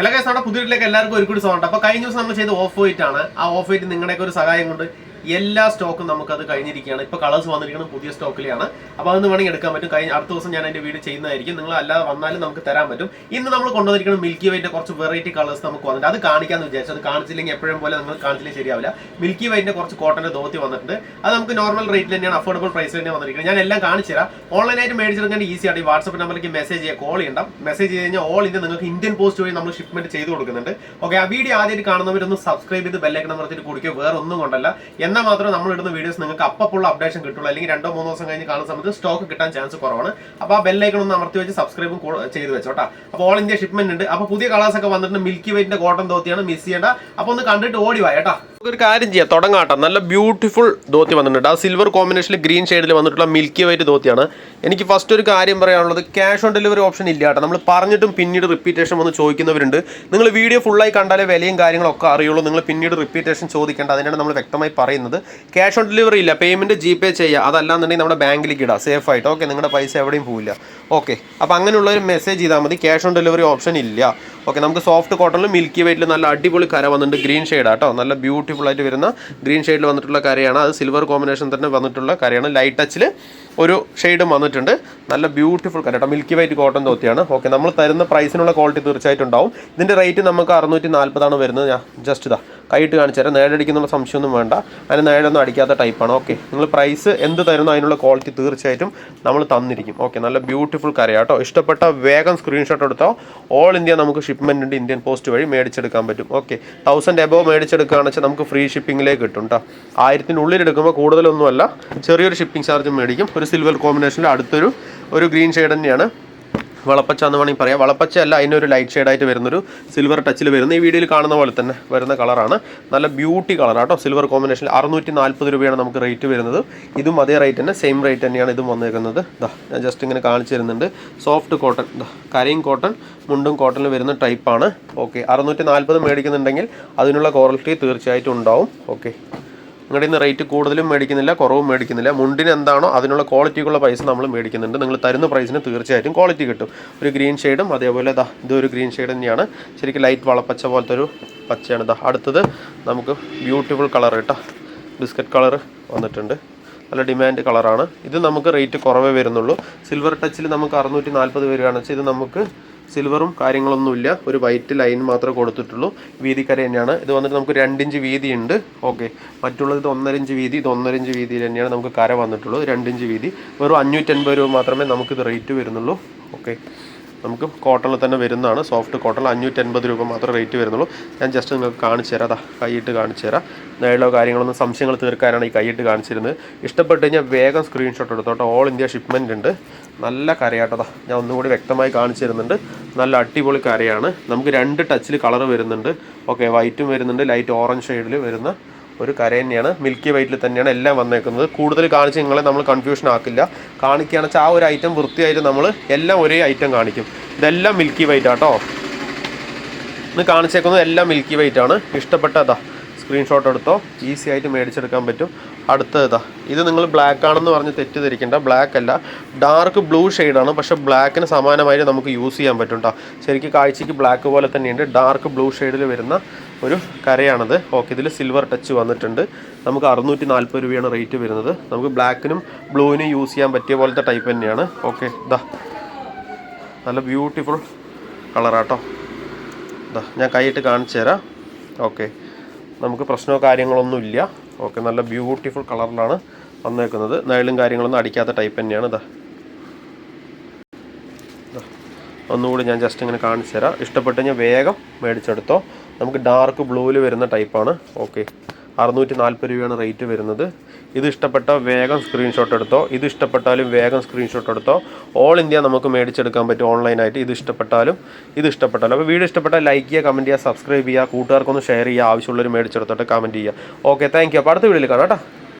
Hello guys നമ്മുടെ പുതിയ വീട്ടിലേക്ക് എല്ലാവർക്കും ഒരു കൂടി സോണ്ട് അപ്പോൾ കഴിഞ്ഞ ദിവസം നമ്മൾ ചെയ്ത ഓഫ് വൈറ്റ് ആണ്. ആ ഓഫ് വൈറ്റ് നിങ്ങളുടെയൊക്കെ ഒരു സഹായം കൊണ്ട് എല്ലാ സ്റ്റോക്കും നമുക്കത് കഴിഞ്ഞിരിക്കുകയാണ്. ഇപ്പോൾ കളേഴ്സ് വന്നിരിക്കുന്നത് പുതിയ സ്റ്റോക്കിലാണ് അപ്പോൾ അതൊന്ന് വേണമെങ്കിൽ എടുക്കാൻ പറ്റും. കഴിഞ്ഞ അടുത്ത ദിവസം ഞാൻ എന്റെ വീഡിയോ ചെയ്യുന്നതായിരിക്കും. നിങ്ങൾ അല്ലാതെ വന്നാലും നമുക്ക് തരാൻ പറ്റും. ഇന്ന് നമ്മൾ കൊണ്ടുവന്നിരിക്കുന്നത് മിൽക്കി വൈന്റെ കുറച്ച് വെറൈറ്റി കളേഴ്സ് നമുക്ക് വന്നിട്ടുണ്ട്. അത് കാണിക്കാന്ന് വിചാരിച്ചു. അത് കാണിച്ചില്ലെങ്കിൽ എപ്പോഴും പോലെ നിങ്ങൾ കാണിച്ചില്ലെങ്കിൽ ശരിയാവില്ല. മിൽക്കി വൈന്റെ കുറച്ച് കോട്ടന്റെ ധോത്തി വന്നിട്ടുണ്ട്. അത് നമുക്ക് നോർമൽ റേറ്റിൽ തന്നെയാണ് അഫോർഡബിൾ പ്രൈസിൽ തന്നെ വന്നിരിക്കുന്നത്. ഞാൻ എല്ലാം കാണിച്ചു തരാം. ഓൺലൈനായിട്ട് മേടിച്ചെടുക്കാൻ ഈസി ആണ്. ഈ വാട്സപ്പ് നമ്പറിലേക്ക് മെസ്സേജ് ചെയ്യുക കോൾ ചെയ്യണം മെസ്സേജ് ചെയ്ത് കഴിഞ്ഞാൽ ഓൾ ഇന്ത്യ നിങ്ങൾക്ക് ഇന്ത്യൻ പോസ്റ്റ് വഴി നമ്മൾ ഷിപ്മെന്റ് ചെയ്ത് കൊടുക്കുന്നുണ്ട്. ഓക്കെ ആ വീഡിയോ ആദ്യമായിട്ട് കാണുന്നവരൊന്ന് സബ്സ്ക്രൈബ് ചെയ്ത് ബെല്ലൈക്കൺ അമർത്തിട്ട് കുടിക്കുക വേറെ ഒന്നും കൊണ്ടല്ല. എന്നാൽ മാത്രമേ നമ്മൾ ഇടുന്ന വീഡിയോസ് നിങ്ങൾക്ക് അപ്പപ്പോൾ അപ്ഡേഷൻ കിട്ടുള്ളൂ. അല്ലെങ്കിൽ രണ്ടോ മൂന്നോ ദിവസം കഴിഞ്ഞ് കാണുന്ന സമയത്ത് സ്റ്റോക്ക് കിട്ടാൻ ചാൻസ് കുറവാണ്. അപ്പോൾ ആ ബെല്ലൈക്കൺ ഒന്ന് അമർത്തി വെച്ച് സബ്സ്ക്രൈബും ചെയ്ത് വെച്ചോട്ടാ അപ്പോൾ ഓൾ ഇന്ത്യ ഷിപ്മെന്റ് ഉണ്ട്. അപ്പോൾ പുതിയ കളേഴ്സ് ഒക്കെ വന്നിട്ടുണ്ട്. മിൽക്കി വൈറ്റിന്റെ കോട്ടൺ ധോത്തിയാണ് മിസ് ചെയ്യേണ്ട. അപ്പോൾ ഒന്ന് കണ്ടിട്ട് ഓടി ഒരു കാര്യം ചെയ്യാം. തുടങ്ങാട്ടോ. നല്ല ബ്യൂട്ടിഫുൾ ധോത്തി വന്നിട്ടുണ്ട്. ആ സിൽവർ കോമ്പിനേഷനിൽ ഗ്രീൻ ഷെയ്ഡിൽ വന്നിട്ടുള്ള മിൽക്കി വൈറ്റ് ധോത്തിയാണ്. എനിക്ക് ഫസ്റ്റ് ഒരു കാര്യം പറയാനുള്ളത് ക്യാഷ് ഓൺ ഡെലിവറി ഓപ്ഷൻ ഇല്ല കേട്ടോ. നമ്മൾ പറഞ്ഞിട്ടും പിന്നീട് റിപ്പീറ്റേഷൻ വന്ന് ചോദിക്കുന്നവരുണ്ട്. നിങ്ങൾ വീഡിയോ ഫുള്ളായി കണ്ടാലേ വിലയും കാര്യങ്ങളൊക്കെ അറിയുള്ളൂ. നിങ്ങൾ പിന്നീട് റിപ്പീറ്റേഷൻ ചോദിക്കേണ്ട. അതിനാണ് നമ്മൾ വ്യക്തമായി പറയുന്നത്. ക്യാഷ് ഓൺ ഡെലിവറി ഇല്ല. പേയ്മെന്റ് ജി പേ ചെയ്യുക അതല്ലാന്നുണ്ടെങ്കിൽ നമ്മുടെ ബാങ്കിലേക്ക് ഇടാം. സേഫ് ആയിട്ട്. ഓക്കെ നിങ്ങളുടെ പൈസ എവിടെയും പോവില്ല. ഓക്കെ അപ്പോൾ അങ്ങനെയുള്ള ഒരു മെസ്സേജ് ചെയ്താൽ മതി. ക്യാഷ് ഓൺ ഡെലിവറി ഓപ്ഷൻ ഇല്ല. ഓക്കെ നമുക്ക് സോഫ്റ്റ് കോട്ടണിൽ മിൽക്കി വൈറ്റിൽ നല്ല അടിപൊളി കര വന്നിട്ടുണ്ട്. ഗ്രീൻ ഷെയ്ഡ് ആട്ടോ നല്ല ബ്യൂട്ടിഫുൾ ആയിട്ട് വരുന്ന ഗ്രീൻ ഷെയ്ഡിൽ വന്നിട്ടുള്ള കരയാണ്. അത് സിൽവർ കോമ്പിനേഷൻ തന്നെ വന്നിട്ടുള്ള കരയാണ്. ലൈറ്റ് ടച്ചിൽ ഒരു ഷെയ്ഡും വന്നിട്ടുണ്ട്. നല്ല ബ്യൂട്ടിഫുൾ കാര്യം കേട്ടോ മിൽക്കി വൈറ്റ് കോട്ടൺ തോത്തിയാണ്. ഓക്കെ നമ്മൾ തരുന്ന പ്രൈസിനുള്ള ക്വാളിറ്റി തീർച്ചയായിട്ടും ഉണ്ടാവും. ഇതിന്റെ റേറ്റ് നമുക്ക് അറുന്നൂറ്റി നാൽപ്പതാണ് വരുന്നത്. ഞാൻ ജസ്റ്റ് ഇതാ. കൈയിട്ട് കാണിച്ചു തരാം. നേടടിക്കുന്നുള്ള സംശയമൊന്നും വേണ്ട. അതിന് നേടൊന്നും അടിക്കാത്ത ടൈപ്പാണ് ഓക്കെ നിങ്ങൾ പ്രൈസ് എന്ത് തരുന്നു അതിനുള്ള ക്വാളിറ്റി തീർച്ചയായിട്ടും നമ്മൾ തന്നിരിക്കും. ഓക്കെ നല്ല ബ്യൂട്ടിഫുൾ കരയാട്ടോ. ഇഷ്ടപ്പെട്ട വേഗം സ്ക്രീൻഷോട്ട് എടുത്തോ. ഓൾ ഇന്ത്യ നമുക്ക് ഷിപ്മെന്റ് ഉണ്ട് ഇന്ത്യൻ പോസ്റ്റ് വഴി മേടിച്ചെടുക്കാൻ പറ്റും. ഓക്കെ തൗസൻഡ് എബോ മേടിച്ചെടുക്കുകയാണെന്ന് വെച്ചാൽ നമുക്ക് ഫ്രീ ഷിപ്പിങ്ങിലേക്ക് കിട്ടും കേട്ടോ ആയിരത്തിനുള്ളിൽ എടുക്കുമ്പോൾ കൂടുതലൊന്നുമല്ല. ചെറിയൊരു ഷിപ്പിംഗ് ചാർജ് മേടിക്കും. ഒരു സിൽവർ കോമ്പിനേഷനിൽ അടുത്തൊരു ഒരു ഗ്രീൻ ഷെയ്ഡ് തന്നെയാണ്. വളപ്പച്ച എന്ന് വേണമെങ്കിൽ പറയാം. വളപ്പച്ച അല്ല അതിനൊരു ലൈറ്റ് ഷെയ്ഡായിട്ട് വരുന്നൊരു സിൽവർ ടച്ചിൽ വരുന്ന ഈ വീഡിയോയിൽ കാണുന്ന പോലെ തന്നെ വരുന്ന കളറാണ്. നല്ല ബ്യൂട്ടി കളറാട്ടോ സിൽവർ കോമ്പിനേഷനിൽ അറുന്നൂറ്റി നാൽപ്പത് രൂപയാണ് നമുക്ക് റേറ്റ് വരുന്നത്. ഇതും അതേ റേറ്റ് തന്നെ സെയിം റേറ്റ് തന്നെയാണ് ഇതും വന്നിരിക്കുന്നത് ഞാൻ ജസ്റ്റ് ഇങ്ങനെ കാണിച്ചു തരുന്നുണ്ട്. സോഫ്റ്റ് കോട്ടൺ കരയും കോട്ടൺ മുണ്ടും കോട്ടണിൽ വരുന്ന ടൈപ്പാണ് ഓക്കെ അറുന്നൂറ്റി നാൽപ്പത് മേടിക്കുന്നുണ്ടെങ്കിൽ അതിനുള്ള ക്വാളിറ്റി തീർച്ചയായിട്ടും ഉണ്ടാവും. ഓക്കെ നിങ്ങളുടെ ഇന്ന് റേറ്റ് കൂടുതലും മേടിക്കുന്നില്ല കുറവും മേടിക്കുന്നില്ല. മുണ്ടിന് എന്താണോ അതിനുള്ള ക്വാളിറ്റിക്കുള്ള പൈസ നമ്മൾ മേടിക്കുന്നുണ്ട്. നിങ്ങൾ തരുന്ന പ്രൈസിന് തീർച്ചയായിട്ടും ക്വാളിറ്റി കിട്ടും. ഒരു ഗ്രീൻ ഷെയ്ഡും അതേപോലെ ദാ ഇതൊരു ഗ്രീൻ ഷെയ്ഡ് തന്നെയാണ്. ശരിക്കും ലൈറ്റ് വളപ്പച്ച പോലത്തെ ഒരു പച്ചയാണ് ദാ. അടുത്തത് നമുക്ക് ബ്യൂട്ടിഫുൾ കളർ കേട്ടോ ബിസ്ക്കറ്റ് കളർ വന്നിട്ടുണ്ട്. നല്ല ഡിമാൻഡ് കളറാണ് ഇത് നമുക്ക് റേറ്റ് കുറവേ വരുന്നുള്ളൂ. സിൽവർ ടച്ചിൽ നമുക്ക് അറുന്നൂറ്റി നാൽപ്പത് വരികയാണെന്ന് വെച്ചാൽ ഇത് നമുക്ക് സിൽവറും കാര്യങ്ങളൊന്നുമില്ല. ഒരു വൈറ്റ് ലൈൻ മാത്രമേ കൊടുത്തിട്ടുള്ളൂ. വീതിക്കര തന്നെയാണ്. ഇത് വന്നിട്ട് നമുക്ക് രണ്ടിഞ്ച് ഉണ്ട് ഓക്കെ മറ്റുള്ളത് ഇത് ഒന്നര ഇഞ്ച് വീതി ഇത് ഒന്നരഞ്ച് വീതിയിൽ തന്നെയാണ് നമുക്ക് കര വന്നിട്ടുള്ളൂ രണ്ടിഞ്ച് വീതി. വെറും അഞ്ഞൂറ്റൻപത് രൂപ മാത്രമേ നമുക്കിത് റേറ്റ് വരുന്നുള്ളൂ. ഓക്കെ നമുക്ക് കോട്ടണിൽ തന്നെ വരുന്നതാണ്. സോഫ്റ്റ് കോട്ടൺ അഞ്ഞൂറ്റി അൻപത് രൂപ മാത്രമേ റേറ്റ് വരുന്നുള്ളൂ. ഞാൻ ജസ്റ്റ് നിങ്ങൾക്ക് കാണിച്ചു തരാം. അതാ കൈയിട്ട് കാണിച്ചു തരാം. നേടോ കാര്യങ്ങളൊന്നും സംശയങ്ങൾ തീർക്കാനാണ് ഈ കൈയിട്ട് കാണിച്ചിരുന്നത്. ഇഷ്ടപ്പെട്ട് കഴിഞ്ഞാൽ വേഗം സ്ക്രീൻഷോട്ട് എടുത്തോട്ടെ ഓൾ ഇന്ത്യ ഷിപ്മെന്റ് ഉണ്ട്. നല്ല കരയാട്ടതാ ഞാൻ ഒന്നുകൂടി വ്യക്തമായി കാണിച്ചു തരുന്നുണ്ട്. നല്ല അടിപൊളി കരയാണ്. നമുക്ക് രണ്ട് ടച്ചിൽ കളർ വരുന്നുണ്ട്. ഓക്കെ വൈറ്റും വരുന്നുണ്ട്. ലൈറ്റ് ഓറഞ്ച് ഷെയ്ഡിൽ വരുന്ന ഒരു കര തന്നെയാണ്. മിൽക്കി വൈറ്റിൽ തന്നെയാണ് എല്ലാം വന്നേക്കുന്നത്. കൂടുതൽ കാണിച്ച് നിങ്ങളെ നമ്മൾ കൺഫ്യൂഷൻ ആക്കില്ല. കാണിക്കുകയാണെന്ന് വെച്ചാൽ ആ ഒരു ഐറ്റം വൃത്തിയായിട്ട് നമ്മൾ എല്ലാം ഒരേ ഐറ്റം കാണിക്കും. ഇതെല്ലാം മിൽക്കി വൈറ്റ് ആട്ടോ ഇന്ന് കാണിച്ചേക്കുന്നത് എല്ലാം മിൽക്കി വൈറ്റ് ആണ് ഇഷ്ടപ്പെട്ടതാ സ്ക്രീൻഷോട്ട് എടുത്തോ. ഈസി ആയിട്ട് മേടിച്ചെടുക്കാൻ പറ്റും. അടുത്തതാ ഇത് നിങ്ങൾ ബ്ലാക്ക് ആണെന്ന് പറഞ്ഞ് തെറ്റിദ്ധരിക്കേണ്ട. ബ്ലാക്ക് അല്ല. ഡാർക്ക് ബ്ലൂ ഷെയ്ഡാണ് പക്ഷേ ബ്ലാക്കിന് സമാനമായിട്ട് നമുക്ക് യൂസ് ചെയ്യാൻ പറ്റും കേട്ടോ ശരിക്കും കാഴ്ചയ്ക്ക് ബ്ലാക്ക് പോലെ തന്നെയുണ്ട്. ഡാർക്ക് ബ്ലൂ ഷെയ്ഡിൽ വരുന്ന ഒരു കരയാണത്. ഓക്കെ ഇതിൽ സിൽവർ ടച്ച് വന്നിട്ടുണ്ട്. നമുക്ക് അറുന്നൂറ്റി നാൽപ്പത് രൂപയാണ് റേറ്റ് വരുന്നത്. നമുക്ക് ബ്ലാക്കിനും ബ്ലൂവിനും യൂസ് ചെയ്യാൻ പറ്റിയ പോലത്തെ ടൈപ്പ് തന്നെയാണ്. ഓക്കെ ഇതാ നല്ല ബ്യൂട്ടിഫുൾ കളറാട്ടോ ഇതാ ഞാൻ കൈയിട്ട് കാണിച്ചു തരാം. ഓക്കെ നമുക്ക് പ്രശ്നമോ കാര്യങ്ങളൊന്നും ഇല്ല. ഓക്കെ നല്ല ബ്യൂട്ടിഫുൾ കളറിലാണ് വന്നേക്കുന്നത്. നയലും കാര്യങ്ങളൊന്നും അടിക്കാത്ത ടൈപ്പ് തന്നെയാണ് ഇതാ. ഒന്നുകൂടി ഞാൻ ജസ്റ്റ് ഇങ്ങനെ കാണിച്ചു തരാം. ഇഷ്ടപ്പെട്ട് കഴിഞ്ഞാൽ വേഗം മേടിച്ചെടുത്തോ. നമുക്ക് ഡാർക്ക് ബ്ലൂവിൽ വരുന്ന ടൈപ്പാണ് ഓക്കെ അറുന്നൂറ്റി നാൽപ്പത് രൂപയാണ് റേറ്റ് വരുന്നത്. ഇത് ഇഷ്ടപ്പെട്ട വേഗം സ്ക്രീൻഷോട്ട് എടുത്തോ ഇത് ഇഷ്ടപ്പെട്ടാലും വേഗം സ്ക്രീൻഷോട്ട് എടുത്തോ. ഓൾ ഇന്ത്യ നമുക്ക് മേടിച്ചെടുക്കാൻ പറ്റും ഓൺലൈനായിട്ട് ഇത് ഇഷ്ടപ്പെട്ടാലും ഇത് ഇഷ്ടപ്പെട്ടാലും. അപ്പോൾ വീഡിയോ ഇഷ്ടപ്പെട്ടാൽ ലൈക്ക് ചെയ്യുക കമന്റ് ചെയ്യുക സബ്സ്ക്രൈബ് ചെയ്യുക കൂട്ടുകാർക്കൊന്ന് ഷെയർ ചെയ്യുക ആവശ്യമുള്ളവർ മേടിച്ചെടുത്തോട്ട് കമന്റ് ചെയ്യുക. ഓക്കെ താങ്ക് യു അപ്പോൾ അടുത്ത വീഡിയോയിൽ കാണാം കേട്ടോ.